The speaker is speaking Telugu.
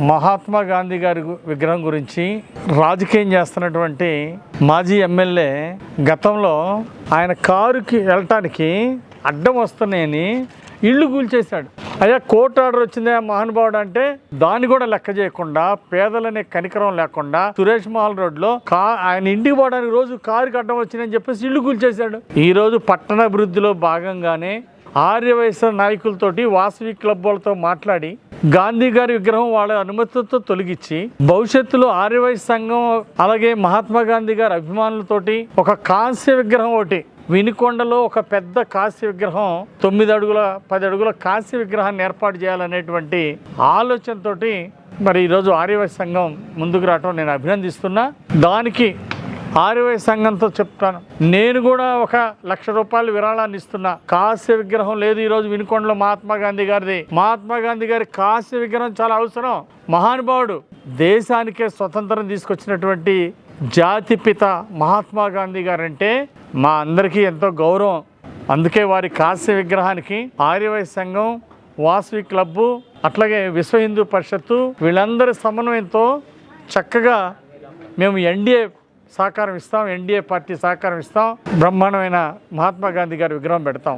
మహాత్మా గాంధీ గారి గు- విగ్రహం గురించి రాజకీయం చేస్తున్నటువంటి మాజీ ఎమ్మెల్యే గతంలో ఆయన కారుకి వెళ్ళటానికి అడ్డం వస్తున్నాయని ఇల్లు కూల్చేశాడు. అయ్యా కోర్టు ఆర్డర్ వచ్చిందే మహానుభావుడు అంటే దాన్ని కూడా లెక్క చేయకుండా పేదలనే కనికరం లేకుండా సురేష్ మహల్ రోడ్లో కా ఆయన ఇంటికి పోవడానికి రోజు కారుకి అడ్డం వచ్చిందని చెప్పేసి ఇల్లు కూల్చేశాడు. ఈరోజు పట్టణాభివృద్ధిలో భాగంగానే ఆర్యవైశ్య నాయకులతోటి వాసవి క్లబ్ వాళ్ళతో మాట్లాడి గాంధీ గారి విగ్రహం వాళ్ళ అనుమతులతో తొలగించి భవిష్యత్తులో ఆర్యవైశ్య సంఘం అలాగే మహాత్మా గాంధీ గారి అభిమానులతోటి ఒక కాంస్య విగ్రహం ఒకటి వినికొండలో ఒక పెద్ద కాంస్య విగ్రహం తొమ్మిది అడుగుల పది అడుగుల కాంస్య విగ్రహాన్ని ఏర్పాటు చేయాలనేటువంటి ఆలోచనతోటి మరి ఈరోజు ఆర్యవైశ్య సంఘం ముందుకు రావటం నేను అభినందిస్తున్నా. దానికి ఆర్యవై సంఘంతో చెప్తాను. నేను కూడా ఒక లక్ష రూపాయలు విరాళాన్ని ఇస్తున్నా. కాస్య విగ్రహం లేదు ఈరోజు వినుకొండలో మహాత్మా గాంధీ గారిది. మహాత్మా గాంధీ గారి కాస్య విగ్రహం చాలా అవసరం. మహానుభావుడు దేశానికే స్వతంత్రం తీసుకొచ్చినటువంటి జాతిపిత మహాత్మా గాంధీ గారంటే మా అందరికీ ఎంతో గౌరవం. అందుకే వారి కాస్య విగ్రహానికి ఆర్యవై సంఘం వాసవి క్లబ్బు అట్లాగే విశ్వ హిందూ పరిషత్తు వీళ్ళందరి సమన్వయంతో చక్కగా మేము ఎన్డీఏ సహకారం ఇస్తాం ఎన్డీఏ పార్టీ సహకారం ఇస్తాం బ్రహ్మాండమైన మహాత్మా గాంధీ గారి విగ్రహం పెడతాం.